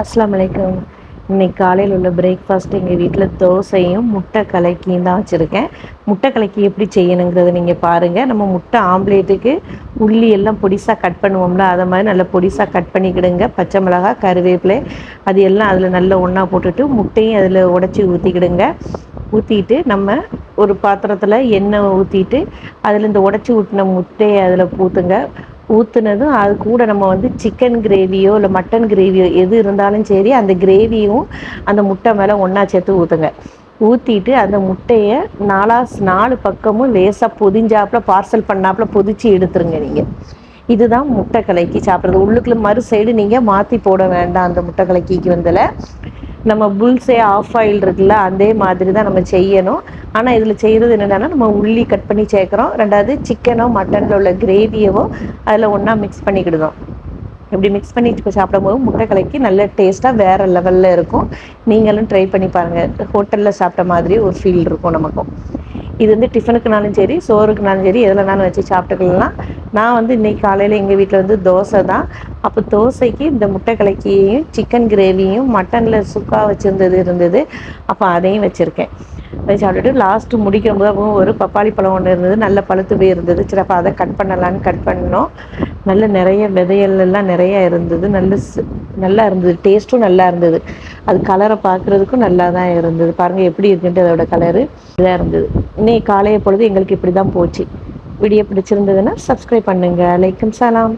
அஸ்லாம் வலைக்கம் இன்னைக்கு காலையில் உள்ள பிரேக்ஃபாஸ்ட் எங்கள் வீட்டில் தோசையும் முட்டை கலக்கியும் தான் வச்சுருக்கேன். முட்டை கலக்கி எப்படி செய்யணுங்கிறத நீங்கள் பாருங்கள் நம்ம முட்டை ஆம்லேட்டுக்கு உள்ளி எல்லாம் பொடிசாக கட் பண்ணுவோம்ல அதை மாதிரி நல்லா பொடிசாக கட் பண்ணிக்கிடுங்க. பச்சை மிளகா கருவேப்பிலை அது எல்லாம் அதில் நல்லா ஒன்றா போட்டுட்டு முட்டையும் அதில் உடச்சி ஊற்றிக்கிடுங்க ஊற்றிட்டு நம்ம ஒரு பாத்திரத்தில் எண்ணெய் ஊற்றிட்டு அதில் இந்த உடச்சி ஊட்டின முட்டையை அதில் ஊற்றுங்க ஊற்றுனதும் அது கூட நம்ம வந்து சிக்கன் கிரேவியோ இல்லை மட்டன் கிரேவியோ எது இருந்தாலும் சரி அந்த கிரேவியும் அந்த முட்டை மேலே ஒன்றா சேர்த்து ஊற்றுங்க ஊற்றிட்டு அந்த முட்டையை நாலா நாலு பக்கமும் லேசாக பொதிஞ்சாப்புல பார்சல் பண்ணாப்புல பொதிச்சு எடுத்துருங்க நீங்கள் இதுதான் முட்டை கலக்கி சாப்பிட்றது. உள்ளுக்குள்ள மறு சைடு நீங்கள் மாற்றி போட வேண்டாம் அந்த முட்டை கலக்கிக்கு வந்தல. நம்ம புல்ஸே ஆஃப் ஆயில் இருக்குல்ல அதே மாதிரி தான் நம்ம செய்யணும். ஆனால் இதில் செய்கிறது என்னென்னா நம்ம உள்ளி கட் பண்ணி சேர்க்குறோம். ரெண்டாவது சிக்கனோ மட்டனில் உள்ள கிரேவியவோ அதில் ஒன்றா மிக்ஸ் பண்ணிக்கிடுதோம். இப்படி மிக்ஸ் பண்ணி சாப்பிடும்போது முட்டை கலக்கி நல்ல டேஸ்ட்டாக வேறு லெவலில் இருக்கும். நீங்களும் ட்ரை பண்ணி பாருங்கள் ஹோட்டலில் சாப்பிட்ட மாதிரி ஒரு ஃபீல் இருக்கும் நமக்கும். இது வந்து டிஃபனுக்குனாலும் சரி சோறுக்குனாலும் சரி எதுலனாலும் வச்சு சாப்பிட்டுக்கலாம். நான் வந்து இன்றைக்கி காலையில் எங்கள் வீட்டில் வந்து தோசை தான். அப்போ தோசைக்கு இந்த முட்டை கலக்கியையும் சிக்கன் கிரேவியும் மட்டனில் சுக்கா வச்சுருந்தது இருந்தது. அப்போ அதையும் வச்சுருக்கேன். அதை சாப்பிட்டுட்டு லாஸ்ட்டு முடிக்கும் போது ஒரு பப்பாளி பழம் ஒன்று இருந்தது. நல்ல பழுத்து போய் இருந்தது. சரி அப்போ அதை கட் பண்ணலான்னு கட் பண்ணோம். நல்ல நிறைய விதைகள் நிறையா நிறைய இருந்தது. நல்ல நல்லா இருந்தது. டேஸ்ட்டும் நல்லா இருந்தது. அது கலரை பார்க்குறதுக்கும் நல்லா தான் இருந்தது. பாருங்கள் எப்படி இருக்குன்ட்டு அதோட கலரு இதாக இருந்தது. இன்னைக்கு காலையை பொழுது எங்களுக்கு இப்படி தான் போச்சு. வீடியோ பிடிச்சிருந்ததுன்னா சப்ஸ்கிரைப் பண்ணுங்கள் லைக்கும் சலாம்.